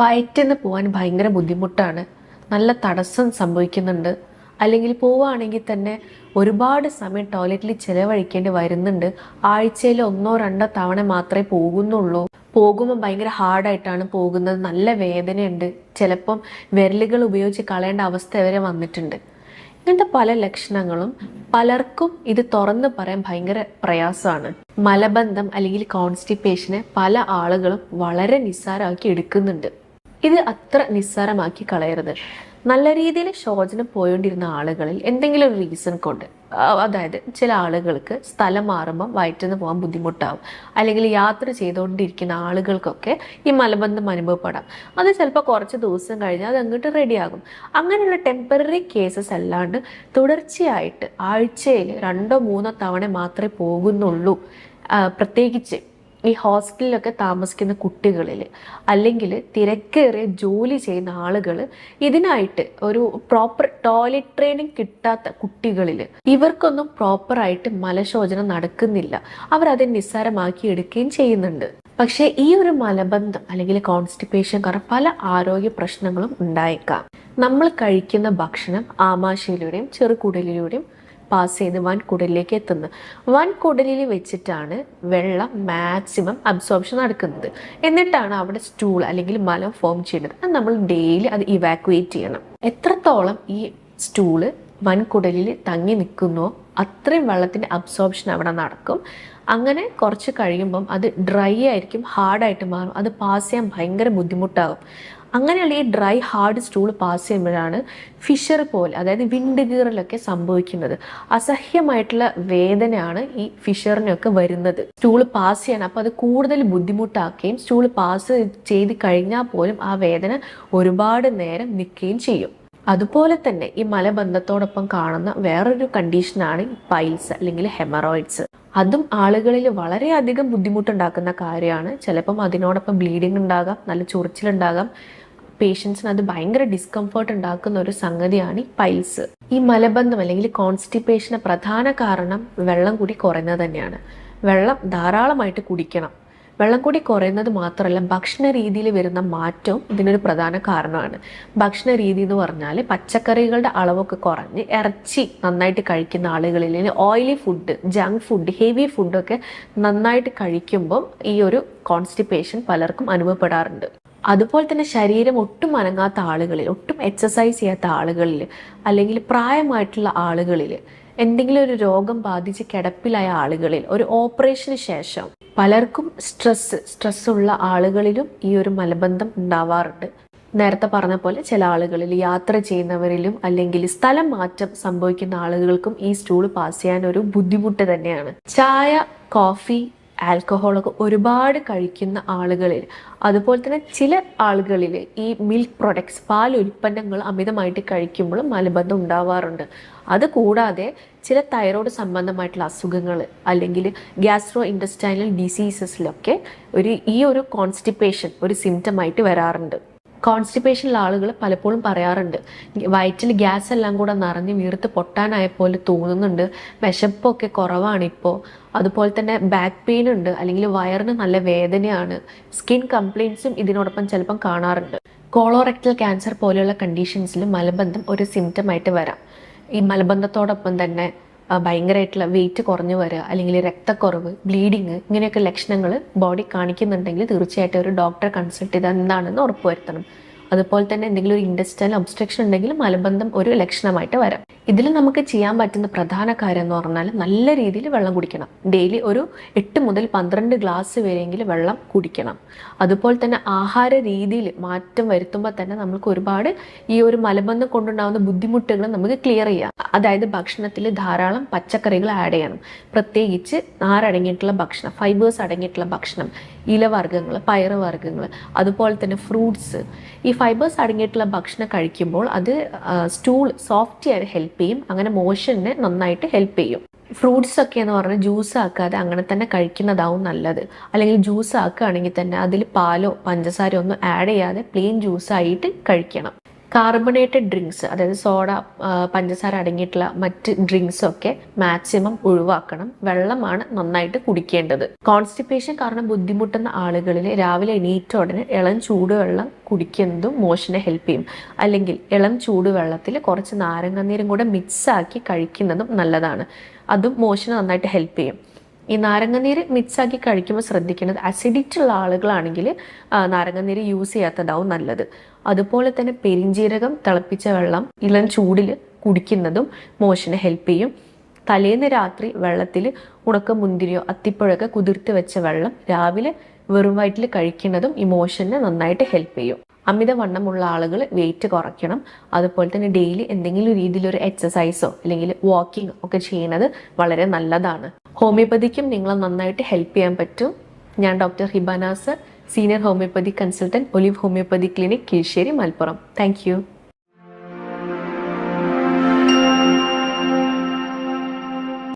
വയറ്റിന്ന് പോകാൻ ഭയങ്കര ബുദ്ധിമുട്ടാണ്. നല്ല തടസ്സം സംഭവിക്കുന്നുണ്ട്. അല്ലെങ്കിൽ പോവുകയാണെങ്കിൽ തന്നെ ഒരുപാട് സമയം ടോയ്ലറ്റിൽ ചിലവഴിക്കേണ്ടി വരുന്നുണ്ട്. ആഴ്ചയിൽ ഒന്നോ രണ്ടോ തവണ മാത്രമേ പോകുന്നുള്ളൂ. പോകുമ്പോൾ ഭയങ്കര ഹാർഡായിട്ടാണ് പോകുന്നത്. നല്ല വേദനയുണ്ട്. ചിലപ്പം വിരലുകൾ ഉപയോഗിച്ച് കളയേണ്ട അവസ്ഥ വരെ വന്നിട്ടുണ്ട്. ഇങ്ങനത്തെ പല ലക്ഷണങ്ങളും പലർക്കും ഇത് തുറന്ന് പറയാൻ ഭയങ്കര പ്രയാസമാണ്. മലബന്ധം അല്ലെങ്കിൽ കോൺസ്റ്റിപ്പേഷനെ പല ആളുകളും വളരെ നിസ്സാരമാക്കി എടുക്കുന്നുണ്ട്. ഇത് അത്ര നിസ്സാരമാക്കി കളയരുത്. നല്ല രീതിയിൽ ശോചനം പോയോണ്ടിരുന്ന ആളുകളിൽ എന്തെങ്കിലും ഒരു റീസൺ കൊണ്ട് അതായത് ചില ആളുകൾക്ക് സ്ഥലം മാറുമ്പോൾ വയറ്റിന്ന് പോകാൻ ബുദ്ധിമുട്ടാവും. അല്ലെങ്കിൽ യാത്ര ചെയ്തുകൊണ്ടിരിക്കുന്ന ആളുകൾക്കൊക്കെ ഈ മലബന്ധം അനുഭവപ്പെടാം. അത് ചിലപ്പോൾ കുറച്ച് ദിവസം കഴിഞ്ഞാൽ അത് അങ്ങോട്ട് റെഡിയാകും അങ്ങനെയുള്ള ടെമ്പററി കേസസ് അല്ലാണ്ട് തുടർച്ചയായിട്ട് ആഴ്ചയിൽ രണ്ടോ മൂന്നോ തവണ മാത്രമേ പോകുന്നുള്ളൂ. പ്രത്യേകിച്ച് ഈ ഹോസ്റ്റലിലൊക്കെ താമസിക്കുന്ന കുട്ടികളിൽ അല്ലെങ്കിൽ തിരക്കേറിയ ജോലി ചെയ്യുന്ന ആളുകൾ ഇതിനായിട്ട് ഒരു പ്രോപ്പർ ടോയ്ലറ്റ് ട്രെയിനിങ് കിട്ടാത്ത കുട്ടികളിൽ ഇവർക്കൊന്നും പ്രോപ്പറായിട്ട് മലശോചനം നടക്കുന്നില്ല. അവരത് നിസ്സാരമാക്കി എടുക്കുകയും ചെയ്യുന്നുണ്ട്. പക്ഷേ ഈ ഒരു മലബന്ധം അല്ലെങ്കിൽ കോൺസ്റ്റിപ്പേഷൻ കാരണം പല ആരോഗ്യ പ്രശ്നങ്ങളും ഉണ്ടായേക്കാം. നമ്മൾ കഴിക്കുന്ന ഭക്ഷണം ആമാശയിലൂടെയും ചെറുകുടലിലൂടെയും പാസ് ചെയ്ത് വൻകുടലിലേക്ക് എത്തുന്നത്. വൻകുടലിൽ വെച്ചിട്ടാണ് വെള്ളം മാക്സിമം അബ്സോർപ്ഷൻ നടക്കുന്നത്. എന്നിട്ടാണ് അവിടെ സ്റ്റൂൾ അല്ലെങ്കിൽ മലം ഫോം ചെയ്യുന്നത്. അത് നമ്മൾ ഡെയിലി അത് ഇവാക്യുവേറ്റ് ചെയ്യണം. എത്രത്തോളം ഈ സ്റ്റൂൾ വൻകുടലിൽ തങ്ങി നിൽക്കുന്നോ അത്രയും വെള്ളത്തിന്റെ അബ്സോർപ്ഷൻ അവിടെ നടക്കും. അങ്ങനെ കുറച്ച് കഴിയുമ്പം അത് ഡ്രൈ ആയിരിക്കും ഹാർഡായിട്ട് മാറും. അത് പാസ് ചെയ്യാൻ ഭയങ്കര ബുദ്ധിമുട്ടാകും അങ്ങനെയുള്ള ഈ ഡ്രൈ ഹാർഡ് സ്റ്റൂൾ പാസ് ചെയ്യുമ്പോഴാണ് ഫിഷർ പോലെ അതായത് വിൻഡ് ഗീറിലൊക്കെ സംഭവിക്കുന്നത്. അസഹ്യമായിട്ടുള്ള വേദനയാണ് ഈ ഫിഷറിനൊക്കെ വരുന്നത്. സ്റ്റൂൾ പാസ് ചെയ്യണം. അപ്പോൾ അത് കൂടുതൽ ബുദ്ധിമുട്ടാക്കുകയും സ്റ്റൂൾ പാസ് ചെയ്ത് കഴിഞ്ഞാൽ പോലും ആ വേദന ഒരുപാട് നേരം നിൽക്കുകയും ചെയ്യും. അതുപോലെ തന്നെ ഈ മലബന്ധത്തോടൊപ്പം കാണുന്ന വേറൊരു കണ്ടീഷനാണ് പൈൽസ് അല്ലെങ്കിൽ ഹെമറോയിഡ്സ് അതും ആളുകളിൽ വളരെയധികം ബുദ്ധിമുട്ടുണ്ടാക്കുന്ന കാര്യമാണ്. ചിലപ്പം അതിനോടൊപ്പം ബ്ലീഡിംഗ് ഉണ്ടാകാം നല്ല ചൊറിച്ചിലുണ്ടാകാം പേഷ്യൻസിന് അത് ഭയങ്കര ഡിസ്കംഫർട്ട് ഉണ്ടാക്കുന്ന ഒരു സംഗതിയാണ് ഈ പൈൽസ് ഈ മലബന്ധം അല്ലെങ്കിൽ കോൺസ്റ്റിപ്പേഷന് പ്രധാന കാരണം വെള്ളം കൂടി കുറയുന്നത് തന്നെയാണ്. വെള്ളം ധാരാളമായിട്ട് കുടിക്കണം. വെള്ളം കൂടി കുറയുന്നത് മാത്രമല്ല ഭക്ഷണ രീതിയിൽ വരുന്ന മാറ്റവും ഇതിനൊരു പ്രധാന കാരണമാണ്. ഭക്ഷണ രീതി എന്ന് പറഞ്ഞാൽ പച്ചക്കറികളുടെ അളവൊക്കെ കുറഞ്ഞ് ഇറച്ചി നന്നായിട്ട് കഴിക്കുന്ന ആളുകളിൽ oily food junk food heavy ഫുഡൊക്കെ നന്നായിട്ട് കഴിക്കുമ്പം ഈ ഒരു കോൺസ്റ്റിപ്പേഷൻ പലർക്കും അനുഭവപ്പെടാറുണ്ട്. അതുപോലെ തന്നെ ശരീരം ഒട്ടും അനങ്ങാത്ത ആളുകളിൽ ഒട്ടും എക്സസൈസ് ചെയ്യാത്ത ആളുകളിൽ അല്ലെങ്കിൽ പ്രായമായിട്ടുള്ള ആളുകളിൽ എന്തെങ്കിലും ഒരു രോഗം ബാധിച്ച് കിടപ്പിലായ ആളുകളിൽ ഒരു ഓപ്പറേഷന് ശേഷം പലർക്കും സ്ട്രെസ് സ്ട്രെസ് ഉള്ള ആളുകളിലും ഈ ഒരു മലബന്ധം ഉണ്ടാവാറുണ്ട്. നേരത്തെ പറഞ്ഞ പോലെ ചില ആളുകളിൽ യാത്ര ചെയ്യുന്നവരിലും അല്ലെങ്കിൽ സ്ഥലം മാറ്റം സംഭവിക്കുന്ന ആളുകൾക്കും ഈ സ്റ്റൂൾ പാസ് ചെയ്യാൻ ഒരു ബുദ്ധിമുട്ട് തന്നെയാണ്. ചായ കോഫി ആൽക്കഹോളൊക്കെ ഒരുപാട് കഴിക്കുന്ന ആളുകളിൽ അതുപോലെ തന്നെ ചില ആളുകളിൽ ഈ മിൽക്ക് പ്രൊഡക്ട്സ് പാൽ ഉൽപ്പന്നങ്ങൾ അമിതമായിട്ട് കഴിക്കുമ്പോൾ മലബന്ധം ഉണ്ടാവാറുണ്ട്. അത് കൂടാതെ ചില തൈറോയ്ഡ് സംബന്ധമായിട്ടുള്ള അസുഖങ്ങൾ അല്ലെങ്കിൽ ഗ്യാസ്ട്രോ ഇൻഡസ്റ്റൈനൽ ഡിസീസസിലൊക്കെ ഒരു ഈ ഒരു കോൺസ്റ്റിപ്പേഷൻ ഒരു സിംറ്റമായിട്ട് വരാറുണ്ട്. കോൺസ്റ്റിപ്പേഷനിലുള്ള ആളുകൾ പലപ്പോഴും പറയാറുണ്ട്. വയറ്റിൽ ഗ്യാസ് എല്ലാം കൂടെ നിറഞ്ഞ് വീർത്ത് പൊട്ടാനായ പോലെ തോന്നുന്നുണ്ട്. വിശപ്പൊക്കെ കുറവാണ് ഇപ്പോൾ അതുപോലെ തന്നെ ബാക്ക് പെയിൻ ഉണ്ട്. അല്ലെങ്കിൽ വയറിന് നല്ല വേദനയാണ്. സ്കിൻ കംപ്ലയിൻസും ഇതിനോടൊപ്പം ചിലപ്പം കാണാറുണ്ട്. കോളോറെക്ടൽ ക്യാൻസർ പോലെയുള്ള കണ്ടീഷൻസിൽ മലബന്ധം ഒരു സിംറ്റമായിട്ട് വരാം. ഈ മലബന്ധത്തോടൊപ്പം തന്നെ ഭയങ്കരമായിട്ടുള്ള വെയിറ്റ് കുറഞ്ഞു വരിക അല്ലെങ്കിൽ രക്തക്കുറവ് ബ്ലീഡിങ് ഇങ്ങനെയൊക്കെ ലക്ഷണങ്ങൾ ബോഡി കാണിക്കുന്നുണ്ടെങ്കിൽ തീർച്ചയായിട്ടും ഒരു ഡോക്ടറെ കൺസൾട്ട് ചെയ്ത് എന്താണെന്ന് ഉറപ്പുവരുത്തണം. അതുപോലെ തന്നെ എന്തെങ്കിലും ഒരു ഇൻഡസ്ട്രിയൽ ഒബ്സ്ട്രക്ഷൻ ഉണ്ടെങ്കിൽ മലബന്ധം ഒരു ലക്ഷണമായിട്ട് വരാം. ഇതിൽ നമുക്ക് ചെയ്യാൻ പറ്റുന്ന പ്രധാന കാര്യം എന്ന് പറഞ്ഞാൽ നല്ല രീതിയിൽ വെള്ളം കുടിക്കണം. ഡെയിലി ഒരു എട്ട് മുതൽ പന്ത്രണ്ട് ഗ്ലാസ് വരെയെങ്കിലും വെള്ളം കുടിക്കണം. അതുപോലെ തന്നെ ആഹാര രീതിയിൽ മാറ്റം വരുത്തുമ്പോൾ തന്നെ നമുക്ക് ഒരുപാട് ഈ ഒരു മലബന്ധം കൊണ്ടുണ്ടാകുന്ന ബുദ്ധിമുട്ടുകൾ നമുക്ക് ക്ലിയർ ചെയ്യാം. അതായത് ഭക്ഷണത്തിൽ ധാരാളം പച്ചക്കറികൾ ആഡ് ചെയ്യണം. പ്രത്യേകിച്ച് നാരടങ്ങിയിട്ടുള്ള ഭക്ഷണം ഫൈബേഴ്സ് അടങ്ങിയിട്ടുള്ള ഭക്ഷണം ഇലവർഗങ്ങൾ പയറുവർഗങ്ങൾ അതുപോലെ തന്നെ ഫ്രൂട്ട്സ് ഈ ഫൈബേഴ്സ് അടങ്ങിയിട്ടുള്ള ഭക്ഷണം കഴിക്കുമ്പോൾ അത് സ്റ്റൂൾ സോഫ്റ്റ് ചെയ്യാൻ ഹെൽപ്പ് ചെയ്യും. അങ്ങനെ മോഷനെ നന്നായിട്ട് ഹെൽപ്പ് ചെയ്യും. ഫ്രൂട്ട്സ് ഒക്കെ എന്ന് പറഞ്ഞാൽ ജ്യൂസ് ആക്കാതെ അങ്ങനെ തന്നെ കഴിക്കുന്നതാവും നല്ലത്. അല്ലെങ്കിൽ ജ്യൂസ് ആക്കുകയാണെങ്കിൽ തന്നെ അതിൽ പാലോ പഞ്ചസാരയോ ഒന്നും ആഡ് ചെയ്യാതെ പ്ലെയിൻ ജ്യൂസ് ആയിട്ട് കഴിക്കണം. കാർബണേറ്റഡ് ഡ്രിങ്ക്സ് അതായത് സോഡ പഞ്ചസാര അടങ്ങിയിട്ടുള്ള മറ്റ് ഡ്രിങ്ക്സ് ഒക്കെ മാക്സിമം ഒഴിവാക്കണം. വെള്ളമാണ് നന്നായിട്ട് കുടിക്കേണ്ടത്. കോൺസ്റ്റിപ്പേഷൻ കാരണം ബുദ്ധിമുട്ടുന്ന ആളുകളിൽ രാവിലെ എണീറ്റ ഉടനെ ഇളം ചൂടുവെള്ളം കുടിക്കുന്നതും മോഷനെ ഹെൽപ്പ് ചെയ്യും. അല്ലെങ്കിൽ ഇളം ചൂടുവെള്ളത്തിൽ കുറച്ച് നാരങ്ങാനീരും കൂടെ മിക്സാക്കി കഴിക്കുന്നതും നല്ലതാണ്. അതും മോഷന് നന്നായിട്ട് ഹെൽപ്പ് ചെയ്യും. ഈ നാരങ്ങനീര് മിക്സാക്കി കഴിക്കുമ്പോൾ ശ്രദ്ധിക്കേണ്ടത് അസിഡിറ്റി ഉള്ള ആളുകളാണെങ്കിൽ നാരങ്ങനീര് യൂസ് ചെയ്യാത്തതാവും നല്ലത്. അതുപോലെ തന്നെ പെരിഞ്ജീരകം തിളപ്പിച്ച വെള്ളം ഇളം ചൂടിൽ കുടിക്കുന്നതും മോഷന് ഹെൽപ്പ് ചെയ്യും. തലേന്ന് രാത്രി വെള്ളത്തിൽ ഉണക്ക മുന്തിരിയോ അത്തിപ്പഴമൊക്കെ കുതിർത്ത് വെച്ച വെള്ളം രാവിലെ വെറും വയറ്റിൽ കഴിക്കുന്നതും ഈ മോഷനെ നന്നായിട്ട് ഹെൽപ്പ് ചെയ്യും. അമിതവണ്ണമുള്ള ആളുകൾ വെയിറ്റ് കുറയ്ക്കണം. അതുപോലെ തന്നെ ഡെയിലി എന്തെങ്കിലും രീതിയിലൊരു എക്സസൈസോ അല്ലെങ്കിൽ വാക്കിംഗ് ഒക്കെ ചെയ്യുന്നത് വളരെ നല്ലതാണ്. ഹോമിയോപ്പതിക്കും നിങ്ങളെ നന്നായിട്ട് ഹെൽപ്പ് ചെയ്യാൻ പറ്റും. ഞാൻ doctor Hibanas senior homoeopathy consultant olive homoeopathy clinic Kizhisseri Malappuram. Thank